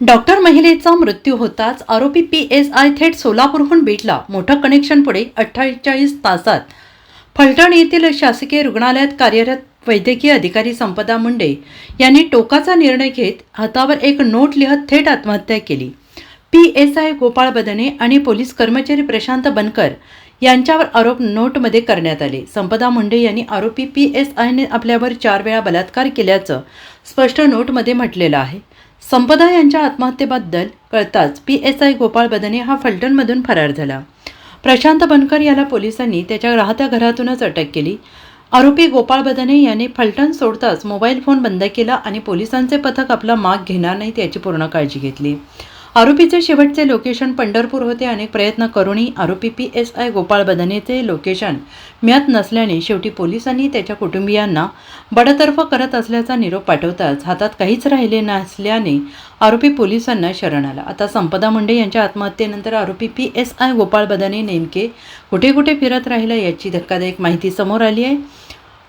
Doctor महिलेचा मृत्यू होताच आरोपी पी एस आय थेट सोलापूरहून बीडला मोठं कनेक्शन पुढे अठ्ठेचाळीस तासात. फलटण येथील शासकीय रुग्णालयात कार्यरत वैद्यकीय अधिकारी संपदा मुंडे यांनी टोकाचा निर्णय घेत हातावर एक नोट लिहत थेट आत्महत्या केली. P S I Gopal Badne आणि पोलीस कर्मचारी प्रशांत बनकर यांच्यावर आरोप नोटमध्ये करण्यात आले. संपदा मुंडे यांनी आरोपी पी एस आयने आपल्यावर चार वेळा बलात्कार केल्याचं स्पष्ट नोटमध्ये म्हटलेलं आहे. संपदा यांच्या आत्महत्येबद्दल कळताच P S I Gopal Badne हा फलटणमधून फरार झाला. प्रशांत बनकर याला पोलिसांनी त्याच्या राहत्या घरातूनच अटक केली. आरोपी गोपाळ बदने याने फलटण सोडताच मोबाईल फोन बंद केला आणि पोलिसांचे पथक आपला माग घेणार नाही याची पूर्ण काळजी घेतली. आरोपीचे शेवटचे लोकेशन पंढरपूर होते अनेक प्रयत्न करूनही आरोपी पी एस आय गोपाळ बदनेचे लोकेशन मिळत नसल्याने शेवटी पोलिसांनी त्याच्या कुटुंबियांना बडतर्फ करत असल्याचा निरोप पाठवताच हातात काहीच राहिले नसल्याने आरोपी पोलिसांना शरण आला. आता संपदा मुंडे यांच्या आत्महत्येनंतर आरोपी P S I Gopal Badne नेमके कुठे कुठे फिरत राहिला याची धक्कादायक माहिती समोर आली आहे.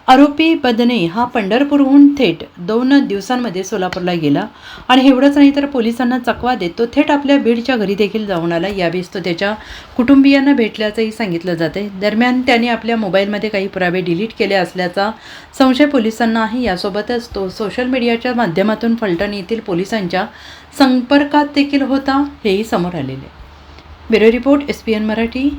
आरोपी बदने हा पंढरपूरहून थेट दोन दिवसांमध्ये सोलापूरला गेला. आणि एवढंच नाही तर पोलिसांना चकवा देत तो थेट आपल्या बीडच्या घरी देखील जाऊन आला. यावेळेस तो त्याच्या कुटुंबियांना भेटल्याचंही सांगितलं जाते दरम्यान त्याने आपल्या मोबाईलमध्ये काही पुरावे डिलीट केले असल्याचा संशय पोलिसांना आहे यासोबतच तो सोशल मीडियाच्या माध्यमातून फलटण येथील पोलिसांच्या संपर्कात देखील होता हेही समोर आलेले bureau report S P N Marathi.